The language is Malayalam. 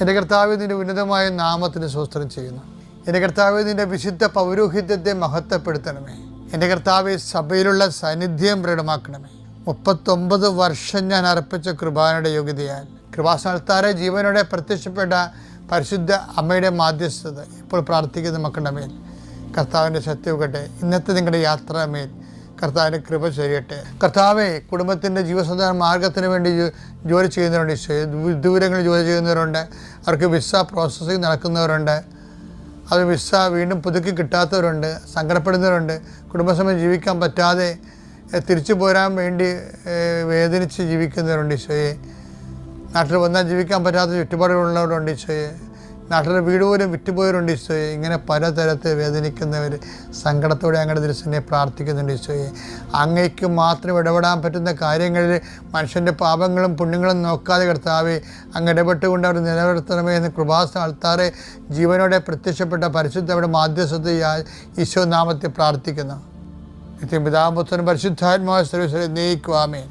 എന്റെ കർത്താവ് നിന്റെ ഉന്നതമായ നാമത്തിന് സ്വസ്ത്രം ചെയ്യുന്നു. എന്റെ കർത്താവ് നിന്റെ വിശുദ്ധ പൗരോഹിത്യത്തെ മഹത്വപ്പെടുത്തണമേ. എന്റെ കർത്താവ് സഭയിലുള്ള സാന്നിധ്യം പ്രകടമാക്കണമേ. മുപ്പത്തൊമ്പത് വർഷം ഞാൻ അർപ്പിച്ച കൃപാനയുടെ യോഗ്യതയാൽ കൃപാസ്ഥാനത്താരെ ജീവനോടെ പ്രത്യക്ഷപ്പെട്ട പരിശുദ്ധ അമ്മയുടെ മാധ്യസ്ഥത ഇപ്പോൾ പ്രാർത്ഥിക്കുന്ന മക്കളുടെ മേൽ. കർത്താവിന്റെ സത്യവുകട്ടെ ഇന്നത്തെ നിങ്ങളുടെ യാത്രാമേൽ കർത്താവിന്റെ കൃപ ചെയ്യട്ടെ കർത്താവെ കുടുംബത്തിന്റെ ജീവസന്ധാന മാർഗത്തിന് വേണ്ടി ജോലി ചെയ്യുന്നവരുണ്ട്. ദൂരങ്ങളിൽ ജോലി ചെയ്യുന്നവരുണ്ട്. അവർക്ക് വിസ പ്രോസസ്സിങ് നടക്കുന്നവരുണ്ട്. അത് വിസ വീണ്ടും പുതുക്കി കിട്ടാത്തവരുണ്ട്. സങ്കടപ്പെടുന്നവരുണ്ട്. കുടുംബസമയം ജീവിക്കാൻ പറ്റാതെ തിരിച്ചു പോരാൻ വേണ്ടി വേദനിച്ച് ജീവിക്കുന്നവരുണ്ട് ഈശോയെ. നാട്ടിൽ വന്നാൽ ജീവിക്കാൻ പറ്റാത്ത ചുറ്റുപാടുകളുള്ളവരുണ്ട് ഈശോയെ. നാട്ടിലെ വീട് പോലും വിറ്റുപോയവരുണ്ട് ഈശോയെ. ഇങ്ങനെ പലതരത്തിൽ വേദനിക്കുന്നവർ സങ്കടത്തോടെ അങ്ങയുടെ ദൃശ്യനെ പ്രാർത്ഥിക്കുന്നുണ്ട് ഈശോയെ. അങ്ങയ്ക്ക് മാത്രം ഇടപെടാൻ പറ്റുന്ന കാര്യങ്ങളിൽ മനുഷ്യന്റെ പാപങ്ങളും പുണ്യങ്ങളും നോക്കാതെ കർത്താവെ അങ്ങ് ഇടപെട്ടുകൊണ്ട് അവർ നിലനിർത്തണമേ എന്ന് കൃപാസ ആൾത്താറെ ജീവനോടെ പ്രത്യക്ഷപ്പെട്ട പരിശുദ്ധയുടെ മാധ്യസ്ഥത ഈശോ നാമത്തെ പ്രാർത്ഥിക്കുന്നു. നിത്യം പിതാപുത്രൻ പരിശുദ്ധാത്മാവ് സർവീസ് നയിക്കുവാമേ